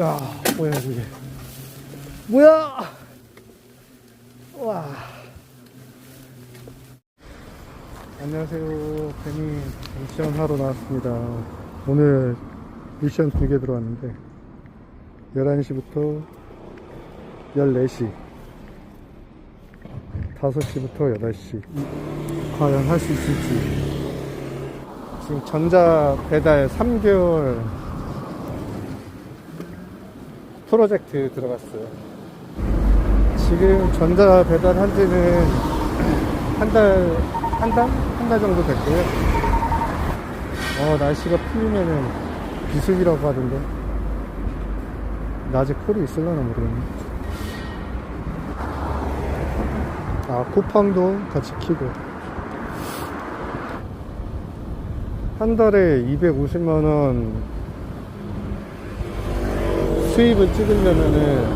야, 뭐야, 이게. 뭐야! 와. 안녕하세요. 벤이 미션 하러 나왔습니다. 오늘 미션 두 개 들어왔는데, 11시부터 14시, 5시부터 8시. 과연 할 수 있을지. 지금 전자 배달 3개월 프로젝트 들어갔어요. 지금 전자 배달 한 지는 한 달, 한 달? 한 달 정도 됐고요. 어, 날씨가 풀리면은 비수기라고 하던데. 낮에 콜이 있을려나 모르겠네. 아, 쿠팡도 같이 키고. 한 달에 250만원 수입을 찍으려면은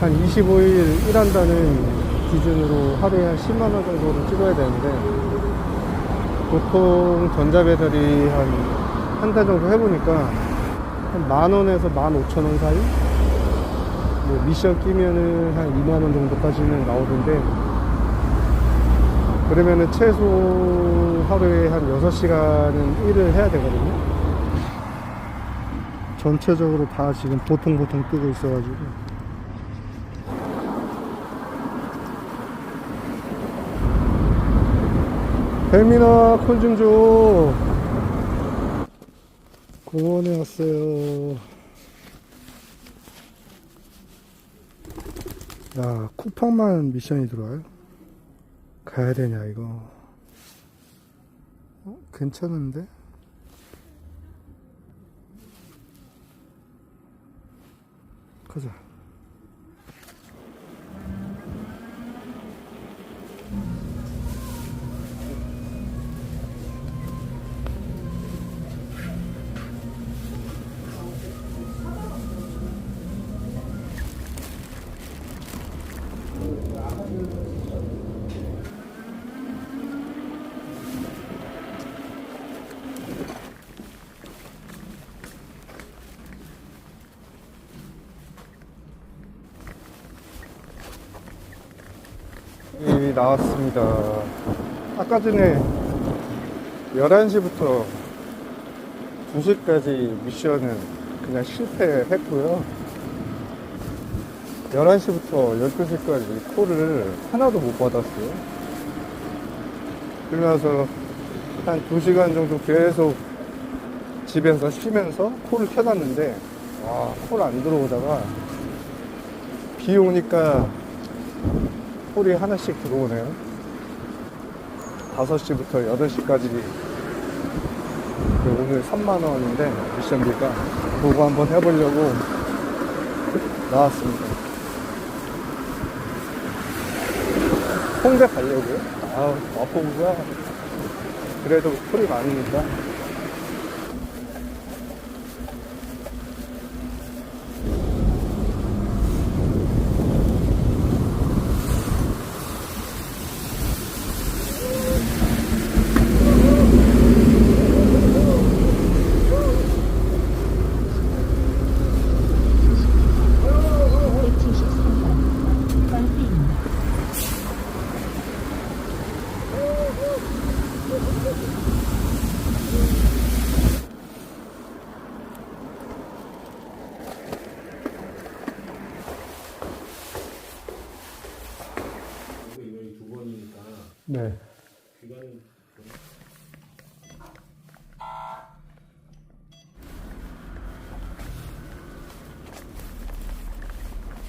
한 25일 일한다는 기준으로 하루에 한 10만원 정도를 찍어야 되는데 보통 전자배달이 한 한 달 정도 해보니까 한 만원에서 만 오천원 사이? 뭐 미션 끼면은 한 2만원 정도까지는 나오던데 그러면은 최소 하루에 한 6시간은 일을 해야 되거든요. 전체적으로 다 지금 보통 보통 뜨고 있어가지고. 벨미나 콜 좀 줘. 공원에 왔어요. 야, 쿠팡만 미션이 들어와요? 가야 되냐 이거 어? 괜찮은데? 가자 이 나왔습니다. 아까 전에 11시부터 2시까지 미션은 그냥 실패했고요. 11시부터 12시까지 콜을 하나도 못 받았어요. 그러면서 한 2시간 정도 계속 집에서 쉬면서 콜을 켜놨는데 와 콜 안 들어오다가 비 오니까 콜이 하나씩 들어오네요. 5시부터 8시까지 오늘 3만원인데 미션비가 그거 한번 해보려고 나왔습니다. 홍대 가려고요? 아 마포구가 그래도 콜이 많으니까 네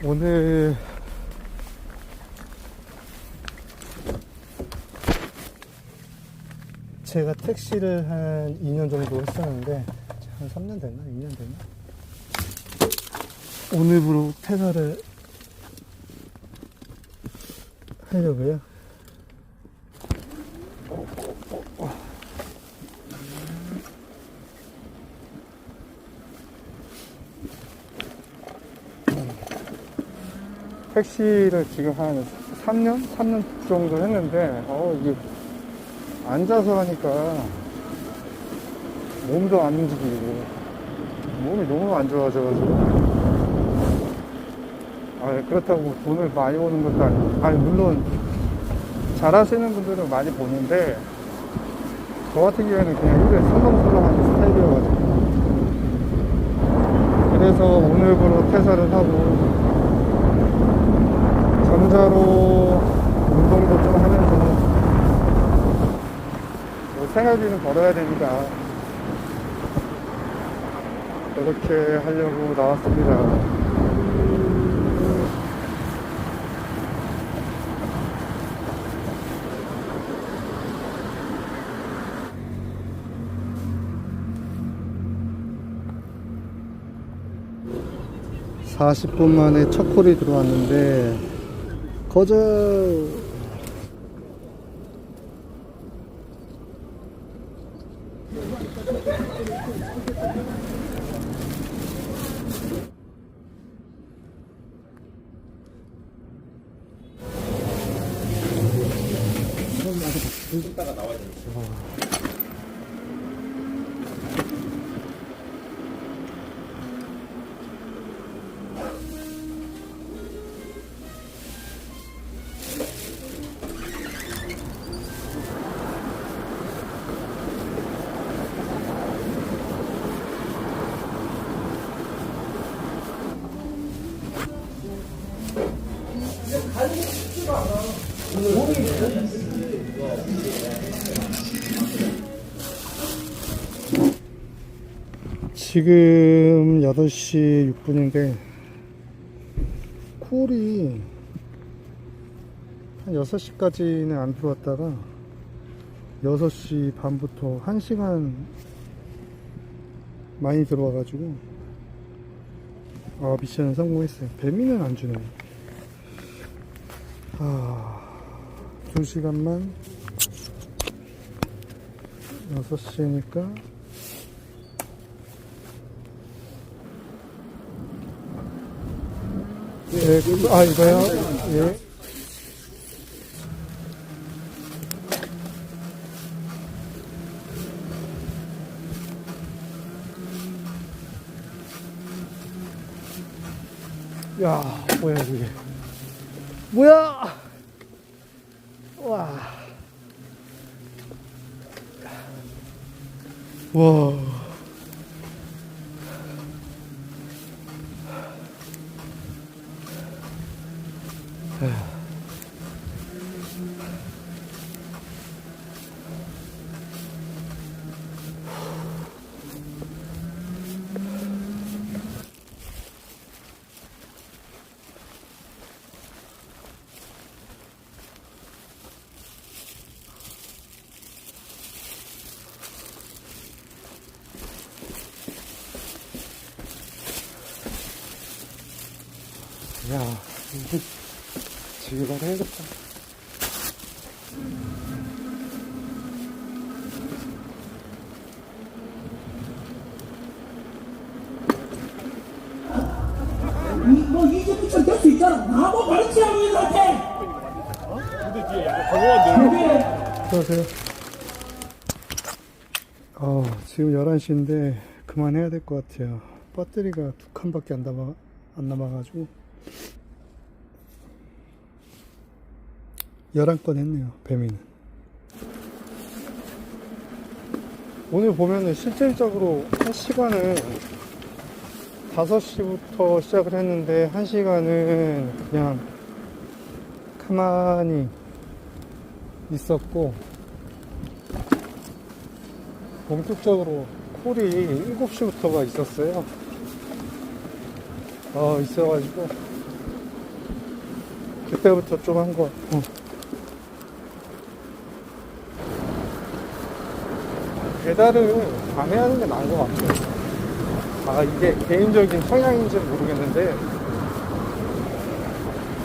오늘 제가 택시를 한 2년 정도 했었는데 한 3년 됐나? 2년 됐나? 오늘부로 퇴사를 하려고요. 택시를 지금 한 3년? 3년 정도 했는데, 어, 이게 앉아서 하니까 몸도 안 움직이고, 몸이 너무 안 좋아져가지고. 아, 그렇다고 돈을 많이 버는 것도 아니고. 아니, 물론, 잘 하시는 분들은 많이 보는데, 저 같은 경우에는 그냥 일에 설렁설렁하는 스타일이어가지고. 그래서 오늘부로 퇴사를 하고, 전자로 운동도 좀 하면서, 뭐 생활비는 벌어야 되니까, 그렇게 하려고 나왔습니다. 사십 분 만에 첫 콜이 들어왔는데 거저 지금 8시 6분인데 콜이 한 6시까지는 안 들어왔다가 6시 반부터 1시간 많이 들어와가지고 아 미션은 성공했어요. 배미는 안 주네. 아 2시간만 6시니까 예, 그- 아, 이거요? 예. 야, 뭐야, 이게. 뭐야! 와. 와. 야, 지금 해야겠다. 너 이제부터 될수 있잖아. 나도 가르치라고 얘들한테. 안녕하세요. 어, 지금 11시인데 그만해야 될 것 같아요. 배터리가 두 칸밖에 안 남아, 안 남아가지고. 11건 했네요, 배미는. 오늘 보면은 실질적으로 한 시간은 5시부터 시작을 했는데 한 시간은 그냥 가만히 있었고 본격적으로 콜이 7시부터가 있었어요. 어, 있어가지고 그때부터 좀 한거같 배달을 밤에 하는 게 나은 것 같아요. 아, 이게 개인적인 성향인지는 모르겠는데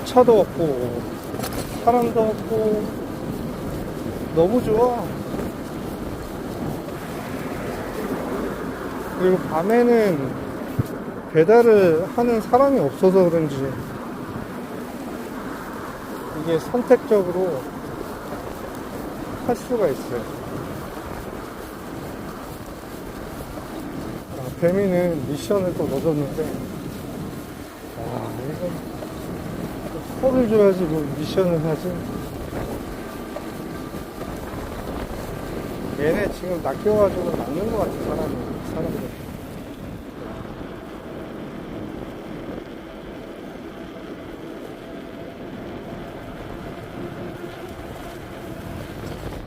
차도 없고 사람도 없고 너무 좋아. 그리고 밤에는 배달을 하는 사람이 없어서 그런지 이게 선택적으로 할 수가 있어요. 아, 뱀이는 미션을 또 넣어줬는데, 와, 이거, 털을 줘야지 뭐 미션을 하지. 얘네 지금 낚여가지고 낚는 것 같아, 사람이. 사람들.